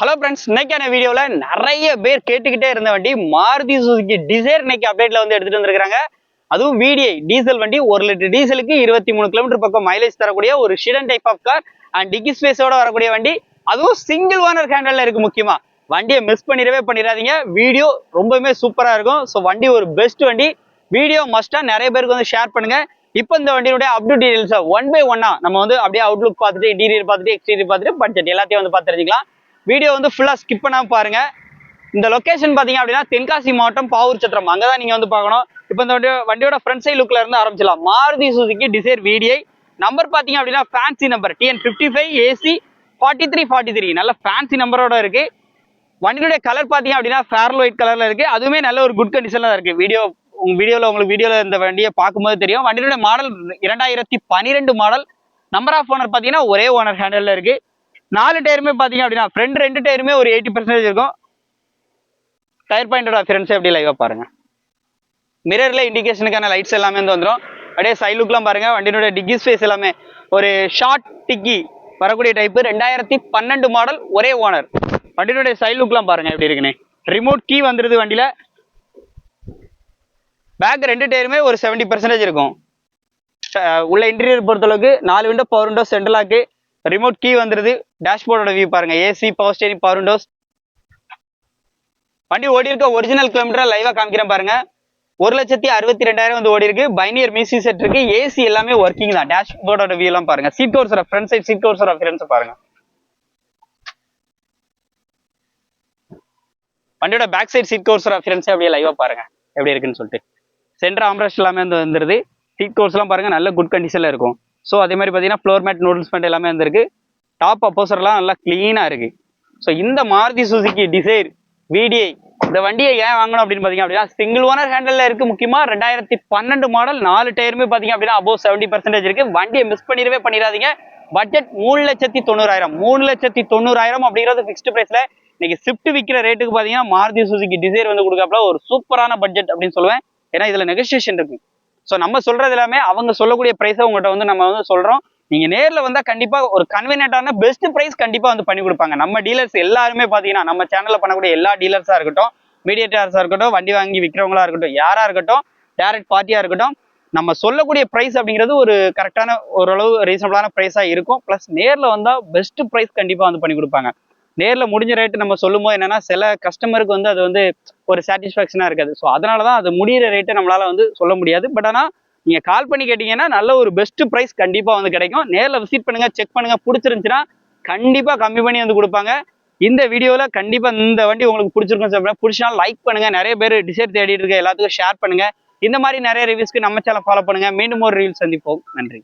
Hello friends இன்னைக்கான வீடியோவில் நிறைய பேர் கேட்டுக்கிட்டே இருந்த வண்டி மாருதி சுசுகி டிசைர் இன்னைக்கு அப்டேட்ல வந்து எடுத்துட்டு வந்திருக்காங்க அதுவும் விடிஐ டீசல் வண்டி ஒரு லிட்டர் டீசலுக்கு இருபத்தி மூணு கிலோமீட்டர் பக்கம் மைலேஜ் தரக்கூடிய ஒரு sedan type of car and dicky ஸ்பேஸோட வரக்கூடிய வண்டி. அதுவும் சிங்கிள் ஓனர் ஹேண்டல்ல இருக்கு முக்கியமா. வண்டியை மிஸ் பண்ணிடவே பண்ணிடாதீங்க. வீடியோ ரொம்பவுமே சூப்பராக இருக்கும். ஸோ வண்டி ஒரு பெஸ்ட் வண்டி. வீடியோ மஸ்ட்டாக நிறைய பேருக்கு வந்து ஷேர் பண்ணுங்க. இப்போ இந்த வண்டியுடைய அப்டூ டீடைல்ஸை ஒன் பை ஒன்னா நம்ம வந்து அப்படியே அவுட்லுக் பார்த்துட்டு இன்டீரியர் பார்த்துட்டு எக்ஸ்டீரியர் பார்த்துட்டு பட்ஜெட் எல்லாத்தையும் வந்து பார்த்து தெரிஞ்சுக்கலாம். வீடியோ வந்து ஃபுல்லாக ஸ்கிப் பண்ணாம பாருங்கள் இந்த லொக்கேஷன் பார்த்தீங்க அப்படின்னா தென்காசி மாவட்டம் பாவூர் சத்திரம். அங்கதான் நீங்கள் வந்து பார்க்கணும். இப்போ இந்த வண்டி வண்டியோட ஃப்ரண்ட் சைட் லுக்கில் இருந்து ஆரம்பிச்சிடலாம். Maruti Suzuki Dzire VDI number பார்த்தீங்க அப்படின்னா fancy number TN fifty five AC forty three forty three நல்ல ஃபேன்சி நம்பரோட இருக்குது வண்டியுடைய கலர் பார்த்தீங்க அப்படின்னா ஃபேர்ல் ஒயிட் கலரில் இருக்குது அதுவுமே நல்ல ஒரு குட் கண்டிஷனில் தான் இருக்குது வீடியோ உங்கள் வீடியோவில் உங்களுக்கு வீடியோவில் இந்த வண்டியை பார்க்கும்போது தெரியும். வண்டியோட மாடல் இரண்டாயிரத்தி பன்னிரெண்டு மாடல் நம்பர் ஆஃப் ஓனர் பார்த்தீங்கன்னா ஒரே ஓனர் ஹேண்டலில் இருக்குது நாலு டயருமே பார்த்தீங்க அப்படின்னா ஃப்ரண்ட் ரெண்டு டயருமே ஒரு எயிட்டி பர்சன்டேஜ் இருக்கும். டயர் பாயிண்டோட ஃப்ரெண்ட்ஸே எப்படி லைவா பாருங்க. மிரரில் இண்டிகேஷனுக்கான லைட்ஸ் எல்லாமே வந்து வந்துடும் அப்படியே சைட் லுக்லாம் பாருங்கள் வண்டியோட டிக்கி ஸ்பேஸ் எல்லாமே. ஒரு ஷார்ட் டிக்கி வரக்கூடிய டைப்பு ரெண்டாயிரத்தி பன்னெண்டு மாடல் ஒரே ஓனர் வண்டியினுடைய சைட் லுக்லாம் பாருங்கள் எப்படி இருக்குன்னு. ரிமோட் கீ வந்துடுது வண்டியில். பேக் ரெண்டு டயருமே ஒரு செவன்ட்டி பர்சன்டேஜ் இருக்கும். உள்ள இன்டீரியர் பொறுத்தளவுக்கு நாலு விண்டோ பவர் விண்டோ சென்ட்ரலாக்கு ரிமோட் கீ வந்துருது. டேஷ்போர்டோட வியூ பாருங்க. AC power steering power windows வண்டி ஓடி இருக்க ஒரிஜினல் கிலோமீட்டர் லைவா காமிக்கிறேன் பாருங்க. ஒரு லட்சத்தி அறுபத்தி ரெண்டாயிரம் வந்து ஓடி இருக்கு. பைனியர் மியூசிக் செட் இருக்கு. ஏசி எல்லாமே ஒர்க்கிங் தான். டேஷ்போர்டோட வியூ எல்லாம் பாருங்க. சீட் கவர்ஸோட ஃப்ரண்ட் சைட் சீட் கவர்ஸோட ஃப்ரெண்ட்ஸ் பாருங்க. வண்டியோட பேக் சைட் சீட் கோர்ஸோட ஃப்ரெண்ட்ஸ் அப்படியே லைவா பாருங்க. எப்படி இருக்குன்னு சொல்லிட்டு. சென்டர் ஆம்ரஸ்ட் எல்லாமே வந்து வந்துருது. சீட் கோர்ஸ்லாம் பாருங்க. நல்ல குட் கண்டிஷன்ல இருக்கும். ஸோ அதே மாதிரி பார்த்தீங்கன்னா ஃப்ளோர் மேட் நூடுல்ஸ் மேட் எல்லாமே வந்திருக்கு. டாப் அப்போசர்லாம் நல்லா க்ளீனாக இருக்கு. ஸோ இந்த மாருதி சுசுக்கி டிசைர் விடிஐ இந்த வண்டியை ஏன் வாங்கணும் அப்படின்னு பார்த்தீங்க அப்படின்னா சிங்கிள் ஓனர் ஹேண்டலில் இருக்கு முக்கியமாக ரெண்டாயிரத்தி பன்னெண்டு மாடல் நாலு டயருமே பார்த்தீங்க அப்படின்னா அபோவ் செவன்டி பர்சன்டேஜ் இருக்கு. வண்டியை மிஸ் பண்ணிடவே பண்ணிடாதீங்க. பட்ஜெட் மூணு லட்சத்தி தொண்ணூறாயிரம். மூணு லட்சத்தி தொண்ணூறாயிரம் அப்படிங்கிறது ஃபிக்ஸ்டு ப்ரைஸில் இன்னைக்கு ஸ்விஃப்ட் விற்கிற ரேட்டுக்கு பார்த்தீங்கன்னா மாருதி சுசுக்கி டிசைர் வந்து கொடுக்காப்புல ஒரு சூப்பரான பட்ஜெட் அப்படின்னு சொல்லுவேன். ஏன்னா இதில் நெகோசியேஷன் இருக்கு. ஸோ நம்ம சொல்றது எல்லாமே அவங்க சொல்லக்கூடிய ப்ரைஸை உங்கள்கிட்ட வந்து நம்ம வந்து சொல்கிறோம் நீங்க நேர்ல வந்தா கண்டிப்பா ஒரு கன்வீனியன்டான பெஸ்ட் பிரைஸ் கண்டிப்பா வந்து பண்ணி கொடுப்பாங்க. நம்ம டீலர்ஸ் எல்லாருமே பாத்தீங்கன்னா நம்ம சேனல்ல பண்ணக்கூடிய எல்லா டீலர்ஸா இருக்கட்டும் மீடியேட்டர்ஸா இருக்கட்டும் வண்டி வாங்கி விற்கிறவங்களா இருக்கட்டும் யாரா இருக்கட்டும் டேரக்ட் பார்ட்டியா இருக்கட்டும் நம்ம சொல்லக்கூடிய ப்ரைஸ் அப்படிங்கிறது ஒரு கரெக்டான ஓரளவு ரீசனபிளான ப்ரைஸா இருக்கும். ப்ளஸ் நேர்ல வந்தா பெஸ்ட் ப்ரைஸ் கண்டிப்பா வந்து பண்ணி கொடுப்பாங்க. நேரில் முடிஞ்ச ரேட்டு நம்ம சொல்லும் போது என்னன்னா சில கஸ்டமருக்கு வந்து அது வந்து ஒரு சாட்டிஸ்ஃபேக்ஷனாக இருக்காது. ஸோ அதனால தான் அது முடியிற ரேட்டை நம்மளால வந்து சொல்ல முடியாது. பட் ஆனால் நீங்கள் கால் பண்ணி கேட்டிங்கன்னா நல்ல ஒரு பெஸ்ட் ப்ரைஸ் கண்டிப்பாக வந்து கிடைக்கும். நேரில் விசிட் பண்ணுங்கள் செக் பண்ணுங்கள் பிடிச்சிருந்துச்சின்னா கண்டிப்பாக கம்மி பண்ணி வந்து கொடுப்பாங்க. இந்த வீடியோவில் கண்டிப்பாக இந்த வண்டி உங்களுக்கு பிடிச்சிருக்கும் சார் பிடிச்சா லைக் பண்ணுங்கள் நிறைய பேர் டிசைர் தேடிட்டு இருக்க எல்லாத்துக்கும் ஷேர் பண்ணுங்க. இந்த மாதிரி நிறைய ரிவ்யூஸ்க்கு நம்ம சேனல் ஃபாலோ பண்ணுங்கள் மீண்டும் ஒரு ரீல் சந்திப்போம். நன்றி.